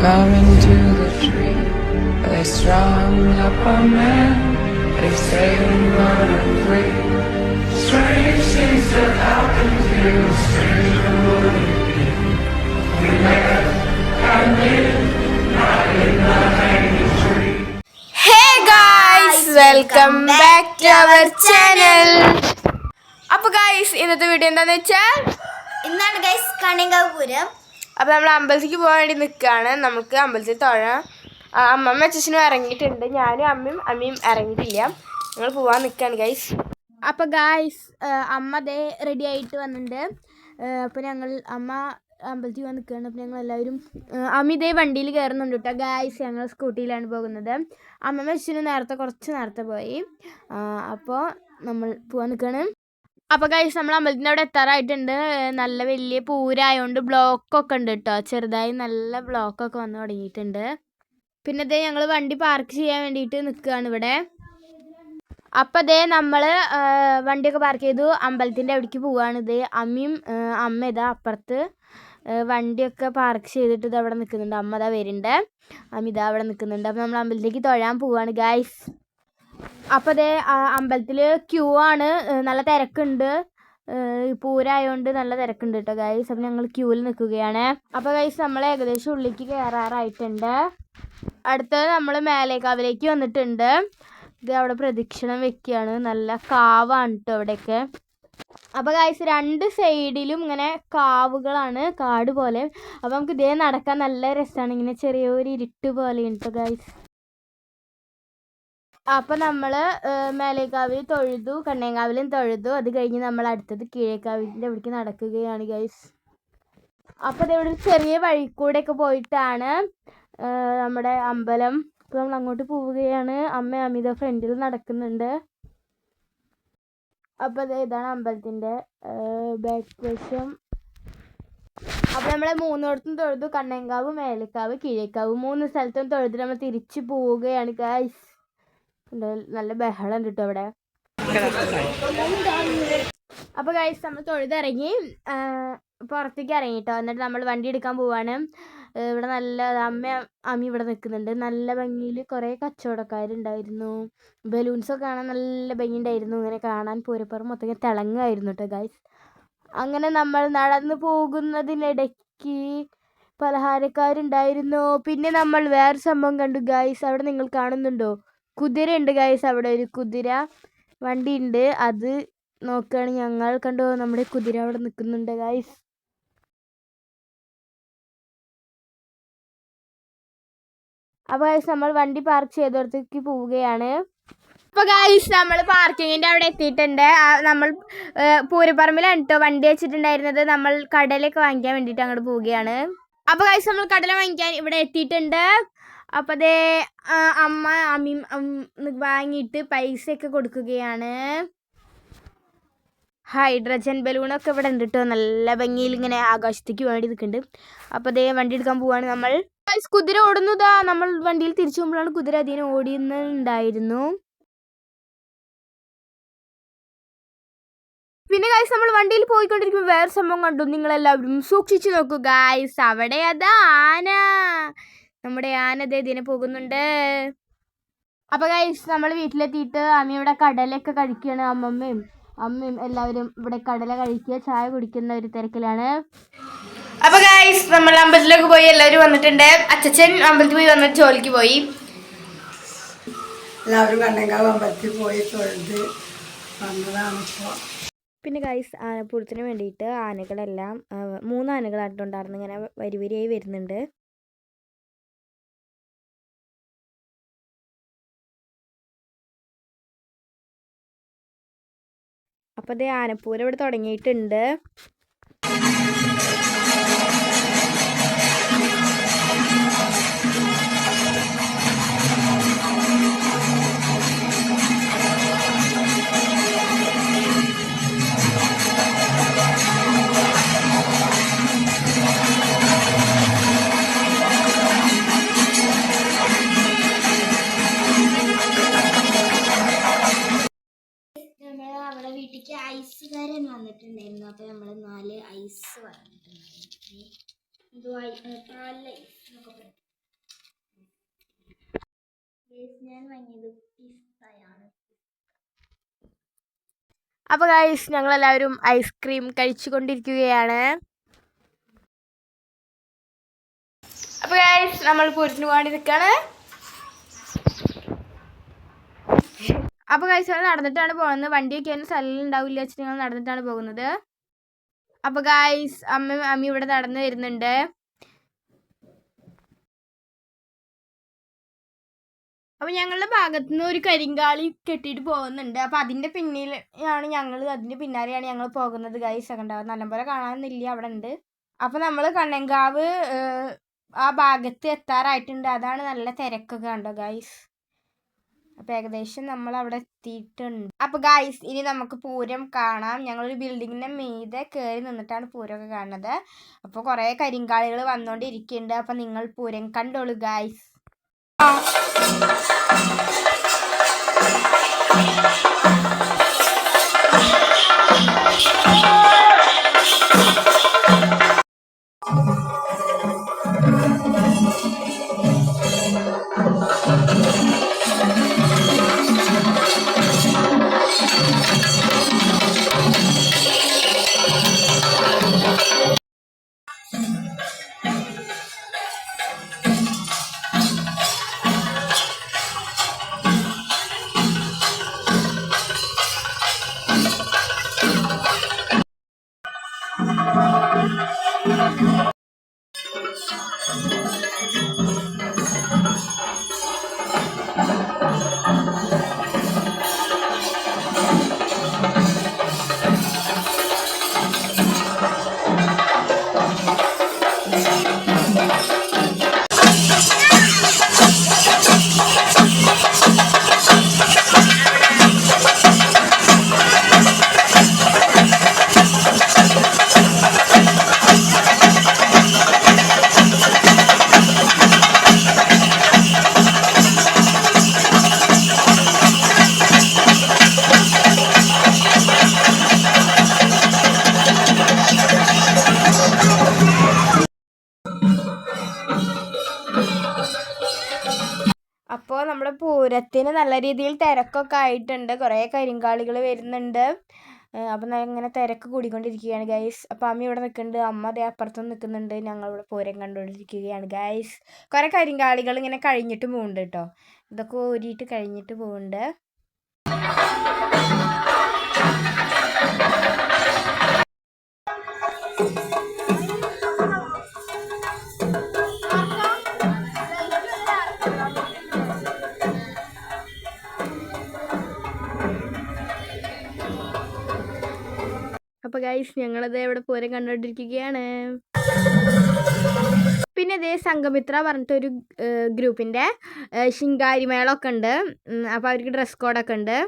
coming to the tree. They strung up a man. They say we run free. Strange things that happen to you. Stranger would it be? We met and lived not in the hanging tree. Hey guys, welcome back to our channel. അപ്പൊ guys ഇന്നത്തെ video എന്താന്ന് വെച്ചാൽ ഇന്നാണ് guys കണികാവ് Pooram അപ്പൊ നമ്മൾ അമ്പലത്തിലേക്ക് പോകാൻ വേണ്ടി നിൽക്കുകയാണ് നമുക്ക് അമ്പലത്തിൽ തൊഴാം. അമ്മമ്മ അച്ഛനും ഇറങ്ങിയിട്ടുണ്ട്. ഞാനും അമ്മയും അമ്മയും ഇറങ്ങിയിട്ടില്ല. ഞങ്ങൾ പോകാൻ നിൽക്കുകയാണ് ഗൈസ് അപ്പോൾ ഗായ്സ് അമ്മ ദേ റെഡി ആയിട്ട് വന്നിട്ടുണ്ട് അപ്പോൾ ഞങ്ങൾ അമ്മ അമ്പലത്തിൽ പോകാൻ നിൽക്കുകയാണ് അപ്പോൾ ഞങ്ങൾ എല്ലാവരും അമ്മ ഇതേ വണ്ടിയിൽ കയറുന്നുണ്ട് കേട്ടോ ഗായ്സ് ഞങ്ങൾ സ്കൂട്ടിയിലാണ് പോകുന്നത്. അമ്മമ്മ അച്ഛനും നേരത്തെ കുറച്ച് നേരത്തെ പോയി. അപ്പോൾ നമ്മൾ പോകാൻ നിൽക്കുകയാണ് അപ്പോൾ ഗൈസ് നമ്മൾ അമ്പലത്തിന്റെ അവിടെ എത്താറായിട്ടുണ്ട്. നല്ല വലിയ പൂരായതുകൊണ്ട് ബ്ലോക്കൊക്കെ ഉണ്ട് കേട്ടോ ചെറുതായി നല്ല ബ്ലോക്കൊക്കെ വന്ന് തുടങ്ങിയിട്ടുണ്ട്. പിന്നെ ദേ ഞങ്ങൾ വണ്ടി പാർക്ക് ചെയ്യാൻ വേണ്ടിയിട്ട് നിൽക്കുകയാണ് ഇവിടെ. അപ്പം ദേ നമ്മൾ വണ്ടിയൊക്കെ പാർക്ക് ചെയ്തു. അമ്പലത്തിന്റെ അവിടേക്ക് പോവാണ് ഇത് അമ്മയും അമ്മ ഇതാ അപ്പുറത്ത്. വണ്ടിയൊക്കെ പാർക്ക് ചെയ്തിട്ട് ഇത് അവിടെ നിൽക്കുന്നുണ്ട് അമ്മ ഇതാ വരുന്നുണ്ട്. അമ്മ ഇതാ അവിടെ നിൽക്കുന്നുണ്ട് അപ്പം നമ്മൾ അമ്പലത്തിലേക്ക് തൊഴാൻ പോവാണ് ഗൈസ് അപ്പോൾ ദേ അമ്പലത്തിൽ ക്യൂ ആണ്. നല്ല തിരക്കുണ്ട്. പൂരായോണ്ട് നല്ല തിരക്കുണ്ട് കേട്ടോ ഗൈസ് അപ്പം ഞങ്ങൾ ക്യൂവിൽ നിൽക്കുകയാണ് അപ്പോൾ ഗൈസ് നമ്മൾ ഏകദേശം ഉള്ളിലേക്ക് കയറാറായിട്ടുണ്ട് അടുത്തത് നമ്മൾ മേലേക്കാവിലേക്ക് വന്നിട്ടുണ്ട്. ഇത് അവിടെ പ്രദക്ഷിണം വെക്കുകയാണ്. നല്ല കാവാണ് കേട്ടോ അവിടെയൊക്കെ അപ്പോൾ ഗൈസ് രണ്ട് സൈഡിലും ഇങ്ങനെ കാവുകളാണ് കാട് പോലെ. അപ്പോൾ നമുക്ക് ഇതേ നടക്കാൻ നല്ല രസമാണ് ഇങ്ങനെ ചെറിയൊരു ഇരുട്ട് പോലെ കേട്ടോ ഗൈസ് അപ്പം നമ്മൾ മേലേക്കാവിൽ തൊഴുതു കണ്ണേങ്കാവിലും തൊഴുതു. അത് കഴിഞ്ഞ് നമ്മൾ അടുത്തത് കീഴേക്കാവിന്റെ അവിടേക്ക് നടക്കുകയാണ് ഗൈസ് അപ്പോൾ അത് ഇവിടെ ഒരു ചെറിയ വഴി കൂടെയൊക്കെ പോയിട്ടാണ് നമ്മുടെ അമ്പലം. ഇപ്പൊ നമ്മൾ അങ്ങോട്ട് പോവുകയാണ്. അമ്മ അമിത ഫ്രണ്ടിൽ നടക്കുന്നുണ്ട്. അപ്പോൾ ദേ ഇതാണ് അമ്പലത്തിന്റെ ബാക്ക് വശം. അപ്പോൾ നമ്മൾ മൂന്നിടത്തും തൊഴുതു കണ്ണേങ്കാവ് മേലേക്കാവ് കീഴേക്കാവ്. മൂന്ന് സ്ഥലത്തും തൊഴുതു നമ്മൾ തിരിച്ചു പോവുകയാണ് ഗൈസ് നല്ല ബഹളം ഉണ്ട് കേട്ടോ അവിടെ. അപ്പോൾ ഗൈസ് നമ്മൾ തൊഴുതിറങ്ങി പുറത്തേക്ക് ഇറങ്ങിട്ടോ. എന്നിട്ട് നമ്മൾ വണ്ടി എടുക്കാൻ പോവാണ്. ഇവിടെ നല്ല അമ്മ അമ്മ ഇവിടെ നിൽക്കുന്നുണ്ട്. നല്ല ഭംഗിയിൽ കുറേ കച്ചവടക്കാരുണ്ടായിരുന്നു. ബലൂൺസൊക്കെ കാണാൻ നല്ല ഭംഗി ഉണ്ടായിരുന്നു ഇങ്ങനെ കാണാൻ പൂരപ്പുറം മൊത്തം തിളങ്ങായിരുന്നു കേട്ടോ ഗൈസ് അങ്ങനെ നമ്മൾ നടന്നു പോകുന്നതിനിടയ്ക്ക് പലഹാരക്കാരുണ്ടായിരുന്നു. പിന്നെ നമ്മൾ വേറെ സംഭവം കണ്ടു ഗൈസ് അവിടെ നിങ്ങൾ കാണുന്നുണ്ടോ? കുതിര ഉണ്ട് ഗൈസ് അവിടെ ഒരു കുതിര വണ്ടി ഉണ്ട് അത് നോക്കുകയാണ് ഞങ്ങൾ. കണ്ടു നമ്മുടെ കുതിര അവിടെ നിൽക്കുന്നുണ്ട് ഗൈസ് അപ്പോൾ ഗൈസ് നമ്മൾ വണ്ടി പാർക്ക് ചെയ്തോടത്തേക്ക് പോവുകയാണ്. അപ്പോൾ ഗൈസ് നമ്മൾ പാർക്കിങ്ങിന്റെ അവിടെ എത്തിയിട്ടുണ്ട്. നമ്മൾ പൂരപ്പറമ്പിലാണ് കേട്ടോ വണ്ടി വെച്ചിട്ടുണ്ടായിരുന്നത്. നമ്മൾ കടലൊക്കെ വാങ്ങിക്കാൻ വേണ്ടിയിട്ട് അങ്ങോട്ട് പോവുകയാണ്. അപ്പോൾ ഗൈസ് നമ്മൾ കടല വാങ്ങിക്കാൻ ഇവിടെ എത്തിയിട്ടുണ്ട്. അപ്പോൾ അതേ അമ്മ അമ്മി വാങ്ങിയിട്ട് പൈസയൊക്കെ കൊടുക്കുകയാണ്. ഹൈഡ്രജൻ ബലൂണൊക്കെ ഇവിടെ ഉണ്ട് നല്ല ഭംഗിയിൽ ഇങ്ങനെ ആകാശത്തേക്ക് വേണ്ടി നിൽക്കുന്നുണ്ട്. അപ്പോൾ അതേ വണ്ടി എടുക്കാൻ പോവാണ് നമ്മൾ. കുതിര ഓടുന്നതാ നമ്മൾ വണ്ടിയിൽ തിരിച്ചു പോകുമ്പോഴാണ് കുതിര അതിനെ ഓടിയുന്നുണ്ടായിരുന്നു. പിന്നെ ഗായ്സ് നമ്മൾ വണ്ടിയിൽ പോയിക്കൊണ്ടിരിക്കുമ്പോൾ വേറെ സംഭവം കണ്ടു. നിങ്ങളെല്ലാവരും സൂക്ഷിച്ചു നോക്കൂ ഗായ്സ് അവിടെ അതാ ആന. നമ്മുടെ ആന ദേ ഇതിനെ പോകുന്നുണ്ട്. അപ്പൊ ഗൈസ് നമ്മൾ വീട്ടിലെത്തിയിട്ട് അമ്മ ഇവിടെ കടലൊക്കെ കഴിക്കുകയാണ് അമ്മമ്മയും അമ്മയും എല്ലാവരും ഇവിടെ കടല കഴിക്കുക ചായ കുടിക്കുന്ന ഒരു തിരക്കിലാണ്. അപ്പൊ ഗൈസ് നമ്മൾ അമ്പലത്തിലേക്ക് പോയി എല്ലാവരും വന്നിട്ടുണ്ട്. അച്ഛൻ അമ്പലത്തിൽ പോയി വന്നിട്ട് ജോലിക്ക് പോയി. എല്ലാവരും കണ്ണങ്കാവ് അമ്പലത്തിൽ പോയി തൊഴുത് വന്നതാണ് ഇപ്പോൾ പിന്നെ ഗൈസ് ആനപ്പൂരത്തിന് വേണ്ടിയിട്ട് ആനകളെല്ലാം മൂന്ന് ആനകളായിട്ടുണ്ടായിരുന്നു ഇങ്ങനെ വരിവരിയായി വരുന്നുണ്ട്. അപ്പോൾ അതേ ആനപ്പൂരം ഇവിടെ തുടങ്ങിയിട്ടുണ്ട്. ഐസ് വാങ്ങിയിട്ടുണ്ടായിരുന്നു എന്തോ പാലിൽ ഐസ് എന്നൊക്കെ പറയും ഞാൻ വാങ്ങിയത് അപ്പോൾ ഗൈസ് ഐസ്ക്രീം കഴിച്ചുകൊണ്ടിരിക്കുകയാണ് അപ്പോൾ നമ്മൾ പൂരത്തിന് വേണ്ടി നിൽക്കുകയാണ് അപ്പോൾ ഗൈസ് ഞങ്ങൾ നടന്നിട്ടാണ് പോകുന്നത്. വണ്ടിയൊക്കെ അതിന് സ്ഥലം ഉണ്ടാവില്ല വെച്ചിട്ട് ഞങ്ങൾ നടന്നിട്ടാണ് പോകുന്നത്. അപ്പോൾ ഗായ്സ് അമ്മ അമ്മ ഇവിടെ നടന്നു വരുന്നുണ്ട്. അപ്പോൾ ഞങ്ങളുടെ ഭാഗത്തു നിന്ന് ഒരു കരിങ്കാളി കെട്ടിയിട്ട് പോകുന്നുണ്ട്. അപ്പോൾ അതിന്റെ പിന്നിലാണ് ഞങ്ങൾ അതിന്റെ പിന്നാലെയാണ് ഞങ്ങൾ പോകുന്നത് ഗൈസ് കണ്ടാവും നല്ലപോലെ കാണാനൊന്നുമില്ല അവിടെ ഉണ്ട്. അപ്പോൾ നമ്മൾ കണ്ണങ്കാവ് ആ ഭാഗത്ത് എത്താറായിട്ടുണ്ട്. അതാണ് നല്ല തിരക്കൊക്കെ കണ്ടോ ഗൈസ് അപ്പോൾ ഏകദേശം നമ്മൾ അവിടെ എത്തിയിട്ടുണ്ട്. അപ്പോൾ ഗൈസ് ഇനി നമുക്ക് പൂരം കാണാം. ഞങ്ങൾ ഞങ്ങളൊരു ബിൽഡിങ്ങിന്റെ മീതെ കയറി നിന്നിട്ടാണ് പൂരമൊക്കെ കാണുന്നത്. അപ്പോൾ കുറേ കരിങ്കാളികൾ വന്നുകൊണ്ടിരിക്കുന്നുണ്ട് അപ്പോൾ നിങ്ങൾ പൂരം കണ്ടോളൂ ഗൈസ് നമ്മുടെ നല്ല രീതിയിൽ തിരക്കൊക്കെ ആയിട്ടുണ്ട്. കുറേ കരിങ്കാളികൾ വരുന്നുണ്ട്. അപ്പം ഇങ്ങനെ തിരക്ക് കൂടിക്കൊണ്ടിരിക്കുകയാണ് ഗൈസ് അപ്പം അമ്മ ഇവിടെ നിൽക്കുന്നുണ്ട്. അമ്മ അതേ അപ്പുറത്തും നിൽക്കുന്നുണ്ട്. ഞങ്ങളിവിടെ പൂരം കണ്ടുകൊണ്ടിരിക്കുകയാണ് ഗൈസ് കുറേ കരിങ്കാളികൾ ഇങ്ങനെ കഴിഞ്ഞിട്ട് പോകുന്നുണ്ട് കേട്ടോ. ഇതൊക്കെ ഊരിയിട്ട് കഴിഞ്ഞിട്ട് പോകുന്നുണ്ട് അപ്പൊ ഗൈസ് ഞങ്ങളത് ഇവിടെ പോരെ കണ്ടുകൊണ്ടിരിക്കുകയാണ് പിന്നെ ഇതേ സംഘമിത്ര പറഞ്ഞിട്ട് ഒരു ശിങ്കാരി മേളൊക്കെ ഉണ്ട് അപ്പോൾ അവർക്ക് ഡ്രസ് കോഡൊക്കെ ഉണ്ട്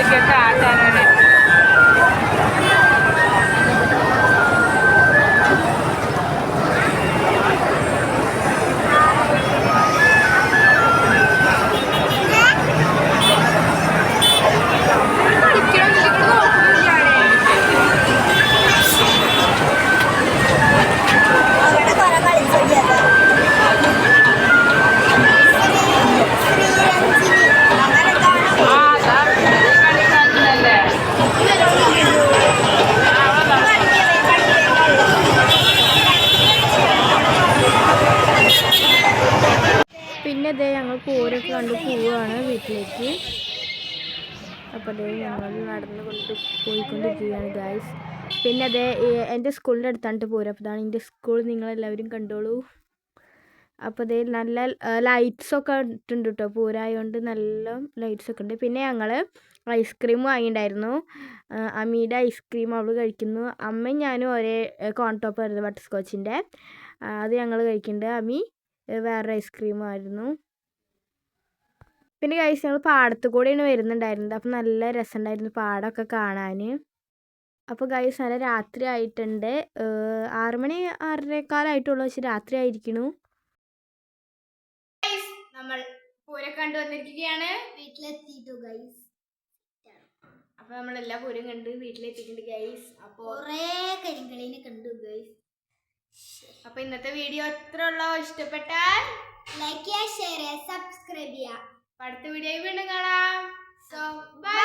วยเก๋ അപ്പോൾ അതേ ഞങ്ങൾ നടന്നു കൊണ്ട് പോയിക്കൊണ്ടിരിക്കുകയാണ് ഗായ്സ് പിന്നെ അതേ എന്റെ സ്കൂളിന്റെ അടുത്താണ്ട് പോരും. അപ്പോൾ അതാണ് എന്റെ സ്കൂൾ നിങ്ങളെല്ലാവരും കണ്ടോളൂ. അപ്പോൾ അതേ നല്ല ലൈറ്റ്സൊക്കെ ഇട്ടുണ്ട് കേട്ടോ പൂരായതുകൊണ്ട് നല്ല ലൈറ്റ്സൊക്കെ ഉണ്ട്. പിന്നെ ഞങ്ങൾ ഐസ്ക്രീം വാങ്ങിയിട്ടുണ്ടായിരുന്നു അമ്മീടെ ഐസ്ക്രീം അവൾ കഴിക്കുന്നു. അമ്മയും ഞാനും ഒരേ കോൺ ടോപ്പ് ബട്ടർ സ്കോച്ചിന്റെ അത് ഞങ്ങൾ കഴിക്കുന്നുണ്ട് അമ്മി വേറെ ഐസ്ക്രീം ആയിരുന്നു. പിന്നെ കഴിച്ച് ഞങ്ങൾ പാടത്ത് കൂടെയാണ് വരുന്നുണ്ടായിരുന്നത്. അപ്പോൾ നല്ല രസമുണ്ടായിരുന്നു പാടമൊക്കെ കാണാൻ അപ്പോൾ ഗൈസ് നല്ല രാത്രി ആയിട്ടുണ്ട്. ആറുമണി ആറ് മണി ആറരക്കാലായിട്ടുള്ളൂ പക്ഷെ രാത്രി ആയിരിക്കണു. നമ്മൾ പൂരം കണ്ടു വന്നിരിക്കുകയാണ്. വീട്ടിലെത്തിയിട്ടു ഗൈസ് അപ്പൊ നമ്മൾ എല്ലാ പൂരം കണ്ട് വീട്ടിലെത്തിയിട്ടുണ്ട് ഗൈസ് അപ്പോൾ കൊറേ കരിങ്കളീനെ കണ്ടു ഗൈസ് അപ്പൊ ഇന്നത്തെ വീഡിയോ എത്ര ഉള്ളോ. ഇഷ്ടപ്പെട്ടാൽ ലൈക്ക് ചെയ്യുക ഷെയർ ചെയ്യുക സബ്സ്ക്രൈബ് ചെയ്യുക അടുത്ത വീഡിയോ വീണ്ടും കാണാം. So by